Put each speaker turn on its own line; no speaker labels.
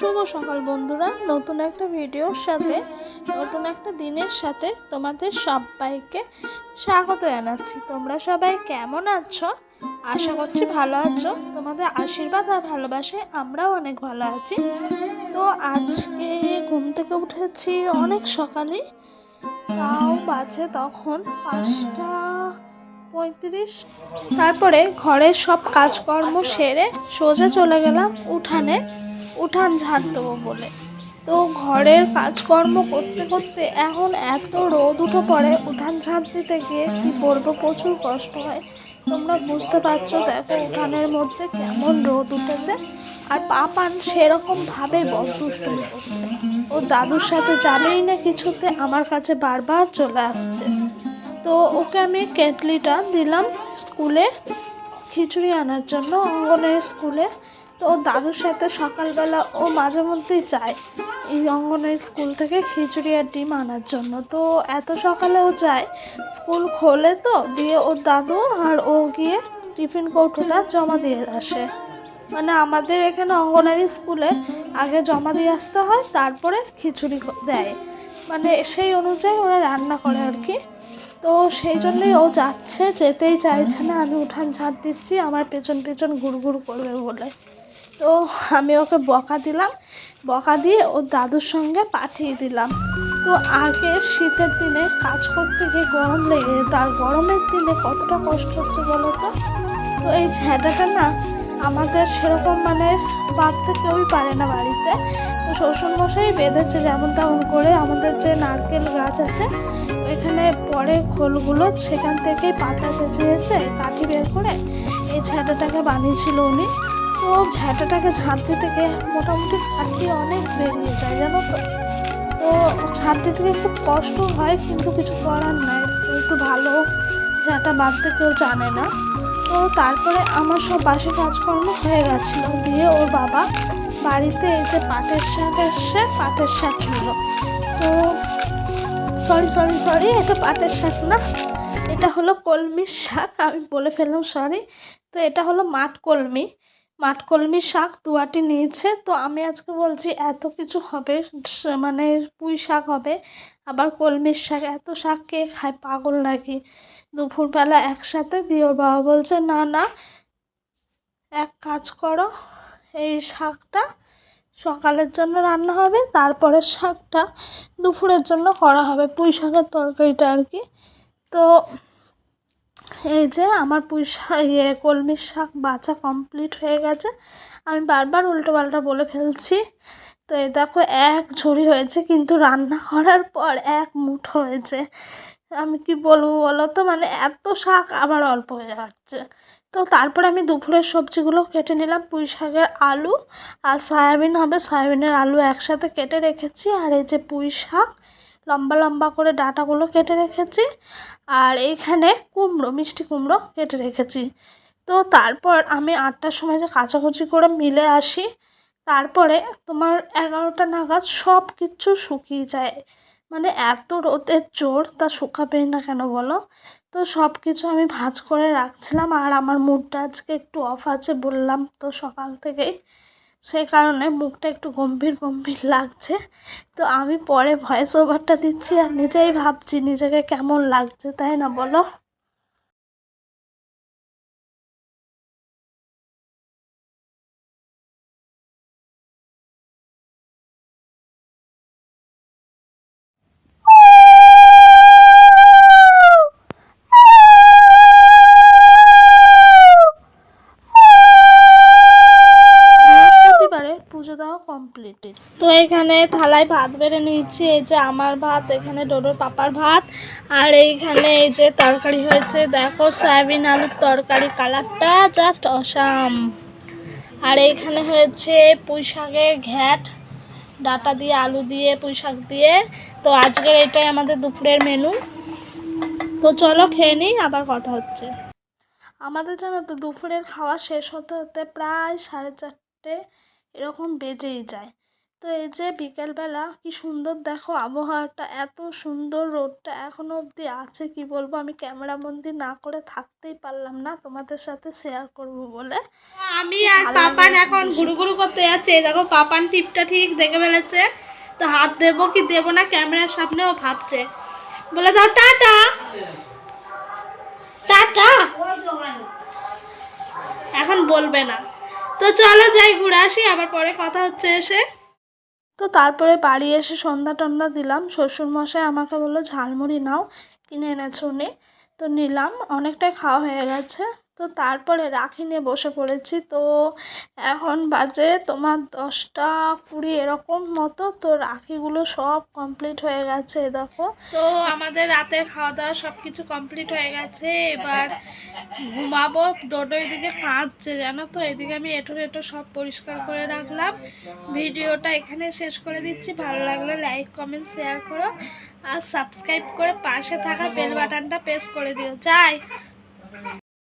শুভ সকাল বন্ধুরা। নতুন একটা ভিডিওর সাথে, নতুন একটা দিনের সাথে তোমাদের সবাইকে স্বাগত জানাচ্ছি। তোমরা সবাই কেমন আছো? আশা করছি ভালো আছো। তোমাদের আশীর্বাদ আর ভালোবাসায় আমরাও অনেক ভালো আছি। তো আজকে ঘুম থেকে উঠেছি অনেক সকালে। তাও বাজে তখন পাঁচটা পঁয়ত্রিশ। তারপরে ঘরের সব কাজকর্ম সেরে সোজা চলে গেলাম উঠানে। উঠান ঝাড় দেবো বলে। তো ঘরের কাজকর্ম করতে করতে এখন এত রোদ উঠে পড়ে, উঠান ঝাড় দিতে গিয়ে কি বলব প্রচুর কষ্ট হয়। তোমরা বুঝতে পারছ, দেখো উঠানের মধ্যে কেমন রোদ উঠেছে। আর পাপান সেরকমভাবে বদুষ্টুমি করছে। ও দাদুর সাথে যাবেই না কিছুতে আমার কাছে বারবার চলে আসছে। তো ওকে আমি কেটলিটা দিলাম স্কুলে, খিচুড়ি আনার জন্য অঙ্গনের স্কুলে। তো দাদুর সাথে সকালবেলা ও মাঝে মধ্যেই যায় এই অঙ্গনের স্কুল থেকে খিচুড়ি আর ডিম আনার জন্য। তো এত সকালে ও যায়, স্কুল খোলে তো, দিয়ে ওর দাদু আর ও গিয়ে টিফিন কৌটোটা জমা দিয়ে আসে। মানে আমাদের এখানে অঙ্গনারী স্কুলে আগে জমা দিয়ে আসতে হয়, তারপরে খিচুড়ি দেয়। মানে সেই অনুযায়ী ওরা রান্না করে আর কি। তো সেই জন্যই ও যাচ্ছে, যেতেই চাইছে না, আমি উঠান ঝাড় দিচ্ছি, আমার পেছন পেছন ঘুরঘুর করবে বলে। তো আমি ওকে বকা দিলাম। বকা দিয়ে ওর দাদুর সঙ্গে পাঠিয়ে দিলাম। তো আগে শীতের দিনে কাজ করতে গিয়ে গরম লেগে যেত আর গরমের দিনে কতটা কষ্ট হচ্ছে বলো তো? তো এই ঝ্যাঁটাটা না আমাদের সেরকম মানে বাঁধতে কেউই পারে না বাড়িতে। তো শ্বশুরমশাই বেঁধেছে যেমন তেমন করে, আমাদের যে নারকেল গাছ আছে, ওইখানে পরে খোলগুলো সেখান থেকেই পাতা চেঁচিয়েছে, কাঠি বের করে এই ঝ্যাঁটাটাকে বানিয়েছিল উনি। তো ঝ্যাঁটাটাকে ঝাঁট দিতে গিয়ে মোটামুটি কাঠি অনেক বেরিয়ে যায়, জানো তো? তো ঝাঁট দিতে গিয়ে খুব কষ্ট হয়, কিন্তু কিছু করার নাই। যেহেতু ভালো ঝাঁটা বাঁধতে কেউ জানে না। তো তারপরে আমার সব বাসি কাজকর্ম হয়ে গেছিল। দিয়ে ওর বাবা বাড়িতে এই যে পাটের শাক এসছে, পাটের শাক নিল তো সরি সরি সরি, এটা পাটের শাক না। এটা হলো কলমির শাক, আমি বলে ফেললাম সরি। তো এটা হলো মাঠ কলমি। মাঠ কলমির শাক দুয়াটি নিয়েছে। তো আমি আজকে বলছি, এত কিছু হবে মানে পুঁই শাক হবে, আবার কলমির শাক। এত শাক কে খায়? পাগল নাকি? দুপুরবেলা একসাথে দিয়ে ওর বাবা বলছে, না না, এক কাজ করো, এই শাকটা সকালের জন্য রান্না হবে তারপরে শাকটা দুপুরের জন্য করা হবে। পুঁই শাকের তরকারিটা আর কি। তো এই যে আমার পুঁই শাক ইয়ে কলমির শাক বাছা কমপ্লিট হয়ে গেছে। আমি বারবার উল্টো পাল্টা বলে ফেলছি। তো এই দেখো, এক ঝুড়ি হয়েছে, কিন্তু রান্না করার পর এক মুঠো হয়েছে। আমি কি বলব বলো তো? মানে এত শাক আবার অল্প হয়ে যাচ্ছে। তো তারপরে আমি দুপুরের সবজিগুলো কেটে নিলাম পুঁই শাকের আলু আর সয়াবিন হবে। সয়াবিনের আলু একসাথে কেটে রেখেছি। আর এই যে পুঁই শাক লম্বা লম্বা করে ডাটাগুলো কেটে রেখেছি। আর এইখানে কুমড়ো, মিষ্টি কুমড়ো কেটে রেখেছি। তো তারপর আমি আটটার সময় যে কাচাকুচি করে মিলে আসি, তারপরে তোমার এগারোটা নাগাদ সব কিছু শুকিয়ে যায়। মানে এত রোদের জোর তা শুকাবেই না কেন বলো? তো সব কিছু আমি ভাঁজ করে রাখছিলাম আর আমার মুডটা আজকে একটু অফ আছে বললাম তো সকাল থেকেই। সেই কারণে মুখটা একটু গম্ভীর গম্ভীর লাগছে। তো আমি পরে ভয়েস ওভারটা দিচ্ছি আর নিজেই ভাবছি নিজেকে কেমন লাগছে, তাই না বলো? পুজো দেওয়া কমপ্লিটেড তো এখানে থালায় ভাত বেড়ে নিয়েছি এই যে আমার ভাত এখানে ডোডোর পাপার ভাত আর এইখানে এই যে তরকারি হয়েছে দেখো সয়াবিন আলুর তরকারি কালারটা জাস্ট অসাম। আর এইখানে হয়েছে পুঁই শাকের ঘ্যাট ডাটা দিয়ে আলু দিয়ে পুঁই শাক দিয়ে। তো আজকের এটাই আমাদের দুপুরের মেনু তো চলো খেয়ে নিই আবার কথা হচ্ছে। আমাদের জানো তো দুপুরের খাওয়া শেষ হতে হতে প্রায় সাড়ে চারটে। এরকম বেজেই যায়। তো এই যে বিকেলবেলা কি সুন্দর দেখো আবহাওয়াটা এত সুন্দর রোদটা এখনও অবধি আছে কি বলব? আমি ক্যামেরা বন্দি না করে থাকতেই পারলাম না তোমাদের সাথে শেয়ার করব বলে।
আমি আর পাপান এখন ঘুরু ঘুরু করতে যাচ্ছে। দেখো পাপান টিপটা ঠিক দেখে ফেলেছে। তো হাত দেবো কি দেবো না ক্যামেরার সামনে ও ভাবছে। বলে দাও টাটা। টাটা। এখন বলবে না। তো চলো যাই ঘুরে আসি, আবার পরে কথা হচ্ছে এসে।
তো তারপরে বাড়ি এসে সন্ধ্যা টন্ধ্যা দিলাম। শ্বশুরমশাই আমাকে বলল, ঝালমুড়ি নাও। কিনে এনেছো উনি। তো নিলাম, অনেকটাই খাওয়া হয়ে গেছে। তো তারপরে রাখি নিয়ে বসে পড়েছি। তো এখন বাজে তোমার দশটা কুড়ি এরকম মতো। তো রাখিগুলো সব কমপ্লিট হয়ে গেছে দেখো।
তো আমাদের রাতের খাওয়া দাওয়া সব কিছু কমপ্লিট হয়ে গেছে। এবার ঘুমাবো। ডোডো এদিকে কাঁদছে, জানো তো? এদিকে আমি এঁটো এঁটো সব পরিষ্কার করে রাখলাম। ভিডিওটা এখানে শেষ করে দিচ্ছি। ভালো লাগলে লাইক কমেন্ট শেয়ার করো। আর সাবস্ক্রাইব করে পাশে থাকা বেল বাটনটা প্রেস করে দিও। যাই।